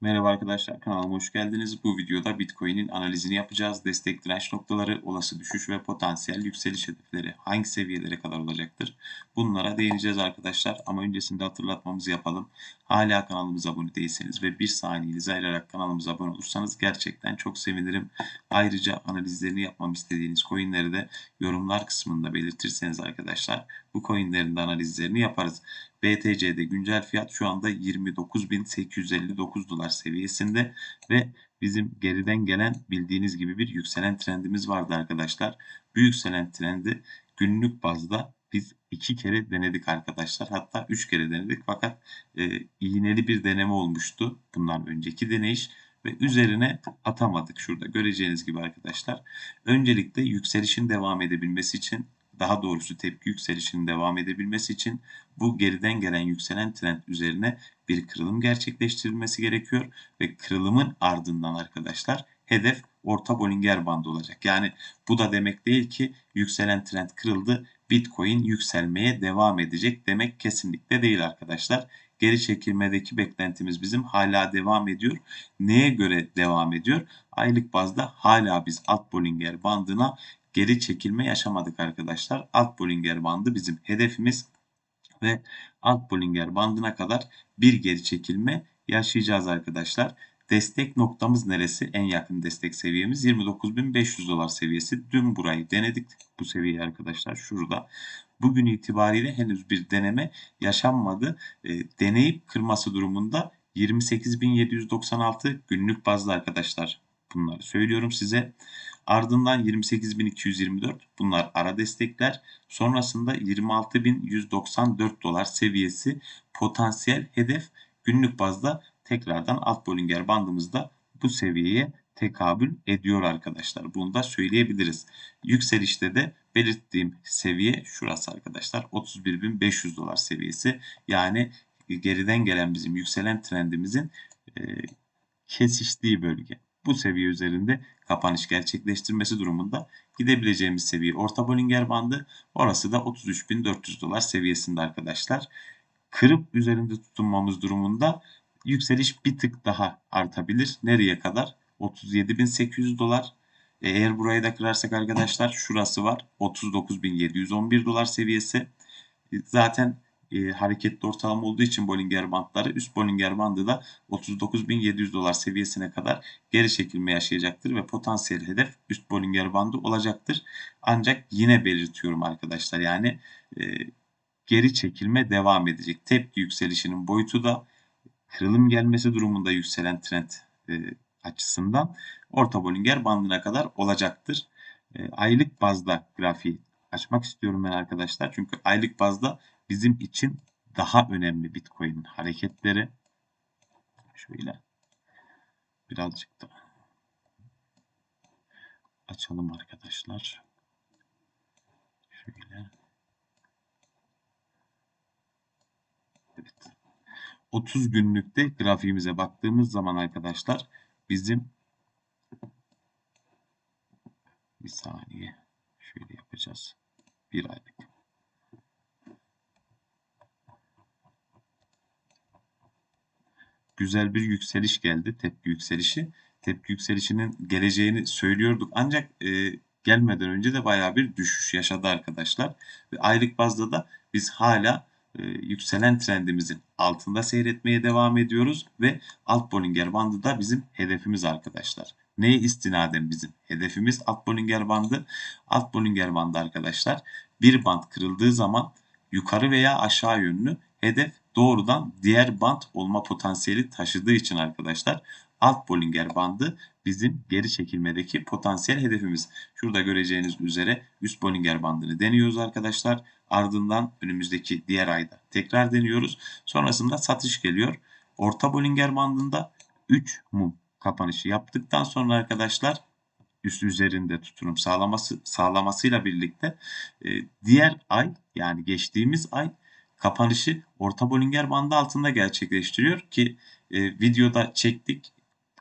Merhaba arkadaşlar kanalıma hoş geldiniz. Bu videoda Bitcoin'in analizini yapacağız. Destek direnç noktaları, olası düşüş ve potansiyel yükseliş hedefleri hangi seviyelere kadar olacaktır? Bunlara değineceğiz arkadaşlar ama öncesinde hatırlatmamızı yapalım. Hala kanalımıza abone değilseniz ve bir saniyenizi ayırarak kanalımıza abone olursanız gerçekten çok sevinirim. Ayrıca analizlerini yapmamı istediğiniz coinleri de yorumlar kısmında belirtirseniz arkadaşlar bu coinlerin de analizlerini yaparız. BTC'de güncel fiyat şu anda 29.859 dolar seviyesinde ve bizim geriden gelen bildiğiniz gibi bir yükselen trendimiz vardı arkadaşlar. Bu yükselen trendi günlük bazda biz iki kere denedik arkadaşlar. Hatta üç kere denedik fakat e, iğneli bir deneme olmuştu bundan önceki deneyiş ve üzerine atamadık şurada göreceğiniz gibi arkadaşlar. Öncelikle yükselişin devam edebilmesi için daha doğrusu tepki yükselişinin devam edebilmesi için bu geriden gelen yükselen trend üzerine bir kırılım gerçekleştirilmesi gerekiyor ve kırılımın ardından arkadaşlar hedef orta Bollinger bandı olacak. Yani bu da demek değil ki yükselen trend kırıldı, Bitcoin yükselmeye devam edecek demek kesinlikle değil arkadaşlar. Geri çekilmedeki beklentimiz bizim hala devam ediyor. Neye göre devam ediyor? Aylık bazda hala biz alt Bollinger bandına geri çekilme yaşamadık arkadaşlar. Alt Bollinger bandı bizim hedefimiz ve alt Bollinger bandına kadar bir geri çekilme yaşayacağız arkadaşlar. Destek noktamız neresi? En yakın destek seviyemiz 29.500 dolar seviyesi. Dün burayı denedik bu seviyeyi arkadaşlar şurada. Bugün itibariyle henüz bir deneme yaşanmadı. E, deneyip kırması durumunda 28.796 günlük bazda arkadaşlar bunları söylüyorum size. Ardından 28.224 bunlar ara destekler. Sonrasında 26.194 dolar seviyesi potansiyel hedef günlük bazda tekrardan alt Bollinger bandımızda bu seviyeye tekabül ediyor arkadaşlar. Bunu da söyleyebiliriz. Yükselişte de belirttiğim seviye şurası arkadaşlar. 31.500 dolar seviyesi. Yani geriden gelen bizim yükselen trendimizin e, kesiştiği bölge bu seviye üzerinde kapanış gerçekleştirmesi durumunda gidebileceğimiz seviye orta Bollinger bandı. Orası da 33.400 dolar seviyesinde arkadaşlar. Kırıp üzerinde tutunmamız durumunda yükseliş bir tık daha artabilir. Nereye kadar? 37.800 dolar. Eğer burayı da kırarsak arkadaşlar şurası var. 39.711 dolar seviyesi. Zaten e, hareketli ortalama olduğu için Bollinger bandları üst Bollinger bandı da 39.700 dolar seviyesine kadar geri çekilme yaşayacaktır ve potansiyel hedef üst Bollinger bandı olacaktır. Ancak yine belirtiyorum arkadaşlar yani e, geri çekilme devam edecek. Tepki yükselişinin boyutu da kırılım gelmesi durumunda yükselen trend e, açısından orta Bollinger bandına kadar olacaktır. E, aylık bazda grafiği açmak istiyorum ben arkadaşlar. Çünkü aylık bazda bizim için daha önemli Bitcoin'in hareketleri. Şöyle birazcık da açalım arkadaşlar. Şöyle. Evet. 30 günlükte grafiğimize baktığımız zaman arkadaşlar bizim bir saniye şöyle yapacağız. Bir aylık. Güzel bir yükseliş geldi. Tepki yükselişi. Tepki yükselişinin geleceğini söylüyorduk. Ancak e, gelmeden önce de baya bir düşüş yaşadı arkadaşlar. Ve aylık bazda da biz hala e, yükselen trendimizin altında seyretmeye devam ediyoruz. Ve alt Bollinger bandı da bizim hedefimiz arkadaşlar. Neye istinaden bizim hedefimiz alt Bollinger bandı? Alt Bollinger bandı arkadaşlar bir band kırıldığı zaman yukarı veya aşağı yönlü hedef doğrudan diğer band olma potansiyeli taşıdığı için arkadaşlar alt Bollinger bandı bizim geri çekilmedeki potansiyel hedefimiz. Şurada göreceğiniz üzere üst Bollinger bandını deniyoruz arkadaşlar. Ardından önümüzdeki diğer ayda tekrar deniyoruz. Sonrasında satış geliyor. Orta Bollinger bandında 3 mum kapanışı yaptıktan sonra arkadaşlar üst üzerinde tuturum sağlaması sağlamasıyla birlikte e, diğer ay yani geçtiğimiz ay kapanışı orta Bollinger bandı altında gerçekleştiriyor ki e, videoda çektik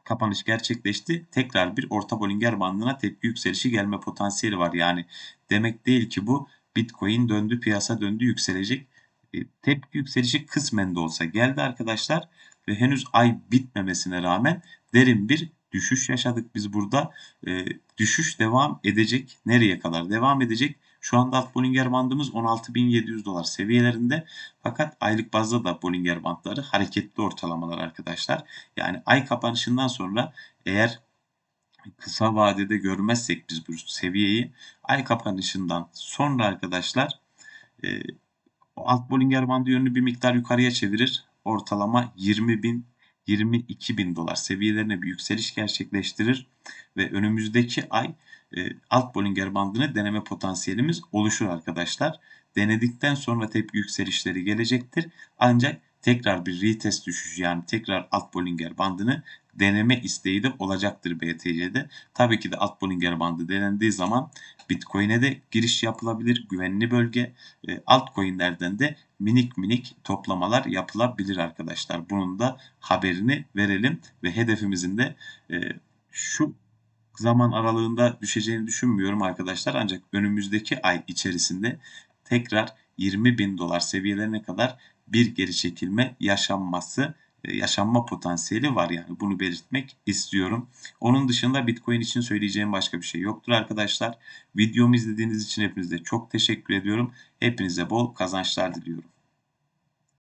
kapanış gerçekleşti. Tekrar bir orta Bollinger bandına tepki yükselişi gelme potansiyeli var. Yani demek değil ki bu Bitcoin döndü piyasa döndü yükselecek. E, tepki yükselişi kısmen de olsa geldi arkadaşlar. ve henüz ay bitmemesine rağmen derin bir düşüş yaşadık biz burada. E, düşüş devam edecek. Nereye kadar devam edecek? Şu anda alt Bollinger bandımız 16.700 dolar seviyelerinde. Fakat aylık bazda da Bollinger bandları hareketli ortalamalar arkadaşlar. Yani ay kapanışından sonra eğer kısa vadede görmezsek biz bu seviyeyi ay kapanışından sonra arkadaşlar e, alt Bollinger bandı yönünü bir miktar yukarıya çevirir. Ortalama 20 bin 22 bin dolar seviyelerine bir yükseliş gerçekleştirir ve önümüzdeki ay e, alt Bollinger bandını deneme potansiyelimiz oluşur arkadaşlar. Denedikten sonra tepki yükselişleri gelecektir. Ancak tekrar bir retest düşüşü yani tekrar alt Bollinger bandını deneme isteği de olacaktır BTC'de. Tabii ki de alt bandı denendiği zaman Bitcoin'e de giriş yapılabilir. Güvenli bölge. E, altcoin'lerden de minik minik toplamalar yapılabilir arkadaşlar. Bunun da haberini verelim ve hedefimizin de e, şu zaman aralığında düşeceğini düşünmüyorum arkadaşlar. Ancak önümüzdeki ay içerisinde tekrar 20 bin dolar seviyelerine kadar bir geri çekilme yaşanması yaşanma potansiyeli var yani bunu belirtmek istiyorum. Onun dışında Bitcoin için söyleyeceğim başka bir şey yoktur arkadaşlar. Videomu izlediğiniz için hepinize çok teşekkür ediyorum. Hepinize bol kazançlar diliyorum.